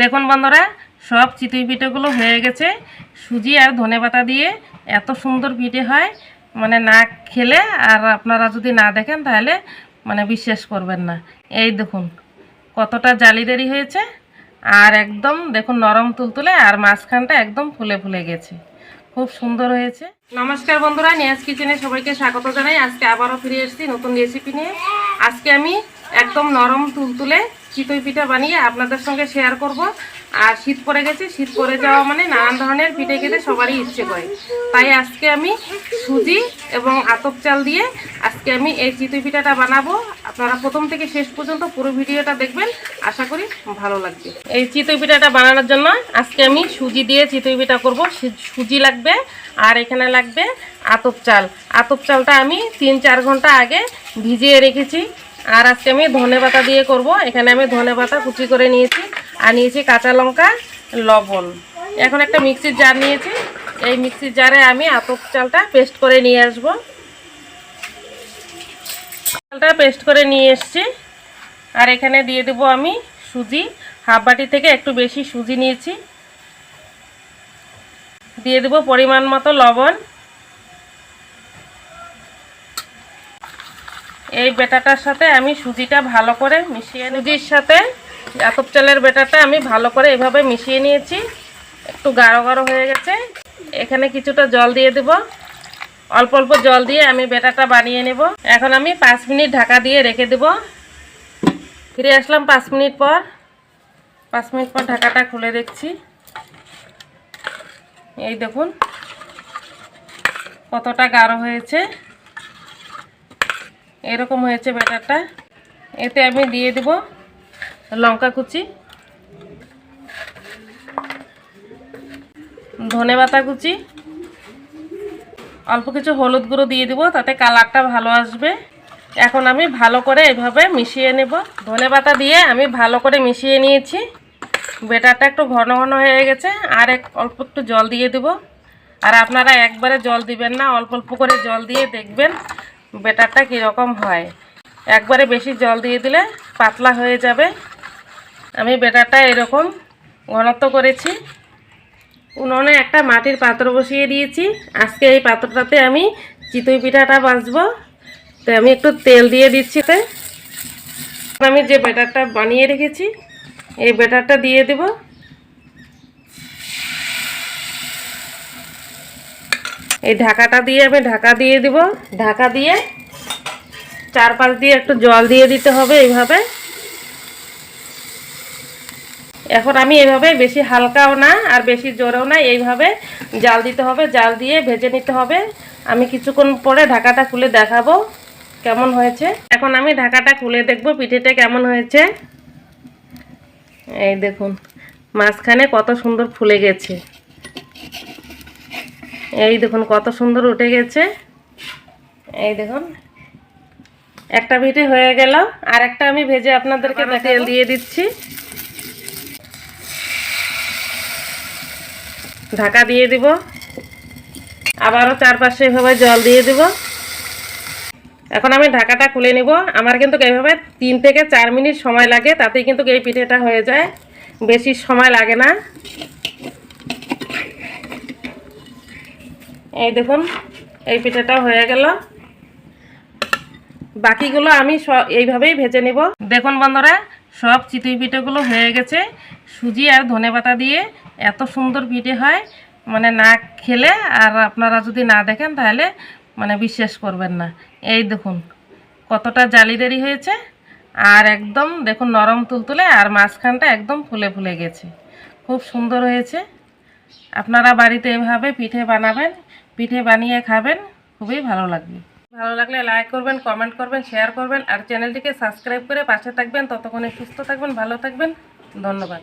দেখুন বন্ধুরা, সব চিতই পিঠেগুলো হয়ে গেছে। সুজি আর ধনেপাতা দিয়ে এত সুন্দর পিঠে হয় মানে না খেলে আর আপনারা যদি না দেখেন তাহলে মানে বিশ্বাস করবেন না। এই দেখুন, কতটা জালিদারি হয়েছে। আর একদম দেখুন নরম তুলতুলে আর মাঝখানটা একদম ফুলে ফুলে গেছে। খুব সুন্দর হয়েছে। নমস্কার বন্ধুরা, নিয়াজ কিচেনে সবাইকে স্বাগত জানাই। আজকে আবারও ফিরে এসেছি নতুন রেসিপি নিয়ে। আজকে আমি একদম নরম তুলতুলে চিতই পিঠা বানিয়ে আপনাদের সঙ্গে শেয়ার করব। আর শীত পড়ে গেছে, শীত পড়ে যাওয়া মানে নানান ধরনের পিঠে খেতে সবারই ইচ্ছে করে। তাই আজকে আমি সুজি এবং আতপ চাল দিয়ে আজকে আমি এই চিতই পিঠাটা বানাবো। আপনারা প্রথম থেকে শেষ পর্যন্ত পুরো ভিডিওটা দেখবেন। আশা করি ভালো লাগবে। এই চিতই পিঠাটা বানানোর জন্য আজকে আমি সুজি দিয়ে চিতই পিঠা করব। সুজি লাগবে আর এখানে লাগবে আতপ চাল। আতপ চালটা আমি তিন, চার ঘণ্টা আগে ভিজিয়ে রেখেছি। আর আজকে আমি ধনে পাতা দিয়ে করব। এখানে আমি ধনে পাতা কুচি করে নিয়েছি আর নিয়েছি কাঁচা লঙ্কা, লবণ। এখন একটা মিক্সির জার নিয়েছি। এই মিক্সির জারে আমি আতপ চালটা পেস্ট করে নিয়ে আসব। চালটা পেস্ট করে নিয়ে এসছি। আর এখানে দিয়ে দেবো আমি সুজি। হাফ বাটি থেকে একটু বেশি সুজি নিয়েছি। দিয়ে দেবো পরিমাণ মতো লবণ। এই বেটাটার সাথে আমি সুজিটা ভালো করে মিশিয়ে সুজির সাথে আতপ চালের বেটাটা আমি ভালো করে এভাবে মিশিয়ে নিয়েছি। একটু গাঢ় গাঢ় হয়ে গেছে। এখানে কিছুটা জল দিয়ে দেব। অল্প অল্প জল দিয়ে আমি বেটাটা বানিয়ে নেব। এখন আমি পাঁচ মিনিট ঢাকা দিয়ে রেখে দেব। ফিরে আসলাম পাঁচ মিনিট পর। পাঁচ মিনিট পর ঢাকাটা খুলে দেখছি। এই দেখুন, কতটা গাঢ় হয়েছে। এরকম হয়েছে ব্যাটারটা। এতে আমি দিয়ে দেব লঙ্কা কুচি, ধনে পাতা কুচি, অল্প কিছু হলুদ গুঁড়ো দিয়ে দিব, তাতে কালারটা ভালো আসবে। এখন আমি ভালো করে এভাবে মিশিয়ে নেব। ধনে পাতা দিয়ে আমি ভালো করে মিশিয়ে নিয়েছি। বেটারটা একটু ঘন ঘন হয়ে গেছে, আর এক অল্প একটু জল দিয়ে দেব। আর আপনারা একবারে জল দিবেন না, অল্প অল্প করে জল দিয়ে দেখবেন। বেটারটা কীরকম হয়? একবারে বেশি জল দিয়ে দিলে পাতলা হয়ে যাবে। আমি বেটারটা এরকম ঘনত্ব করেছি। উনুনে একটা মাটির পাত্র বসিয়ে দিয়েছি। আজকে এই পাত্রটাতে আমি চিতই পিঠাটা বাজবো তো আমি একটু তেল দিয়ে দিচ্ছি আমি যে বেটারটা বানিয়ে রেখেছি, এই বেটারটা দিয়ে দেব। এই ঢাকাটা দিয়ে আমি ঢাকা দিয়ে দিব। ঢাকা দিয়ে চারপাশ দিয়ে একটু জল দিয়ে দিতে হবে এইভাবে। এখন আমি এইভাবে বেশি হালকাও না আর বেশি জোরেও না, এইভাবে জাল দিতে হবে, জাল দিয়ে ভেজে নিতে হবে। আমি কিছুক্ষণ পরে ঢাকাটা খুলে দেখাবো কেমন হয়েছে। এখন আমি ঢাকাটা খুলে দেখব পিঠেটা কেমন হয়েছে। এই দেখুন, মাঝখানে কত সুন্দর ফুলে গেছে। এই দেখুন কত সুন্দর উঠে গেছে। এই দেখুন। একটা পিঠে হয়ে গেল। আর একটা আমি ভেজে আপনাদেরকে তেল দিয়ে দিচ্ছি। ঢাকা দিয়ে দিব। আবারও চারপাশে এভাবে জল দিয়ে দিব। এখন আমি ঢাকাটা খুলে নিব। আমার কিন্তু এইভাবে তিন থেকে চার মিনিট সময় লাগে তাতেই কিন্তু এই পিঠেটা হয়ে যায়। বেশি সময় লাগে না। এই দেখুন, এই পিঠেটা হয়ে গেল। বাকিগুলো আমি এইভাবেই ভেজে নিব। দেখুন বন্ধুরা, সব চিতই পিঠেগুলো হয়ে গেছে। সুজি আর ধনেপাতা দিয়ে এত সুন্দর পিঠে হয় মানে না খেলে আর আপনারা যদি না দেখেন তাহলে মানে বিশ্বাস করবেন না। এই দেখুন, কতটা জালিদারি হয়েছে। আর একদম দেখুন নরম তুলতুলে আর মাঝখানটা একদম ফুলে ফুলে গেছে। খুব সুন্দর হয়েছে। আপনারা বাড়িতে এভাবে পিঠে বানাবেন পিঠে বানিয়ে খাবেন, খুবই ভালো লাগবে। ভালো লাগলে লাইক করবেন কমেন্ট করবেন শেয়ার করবেন, আর চ্যানেলটিকে সাবস্ক্রাইব করে পাশে থাকবেন। ততক্ষণে সুস্থ থাকবেন, ভালো থাকবেন। ধন্যবাদ।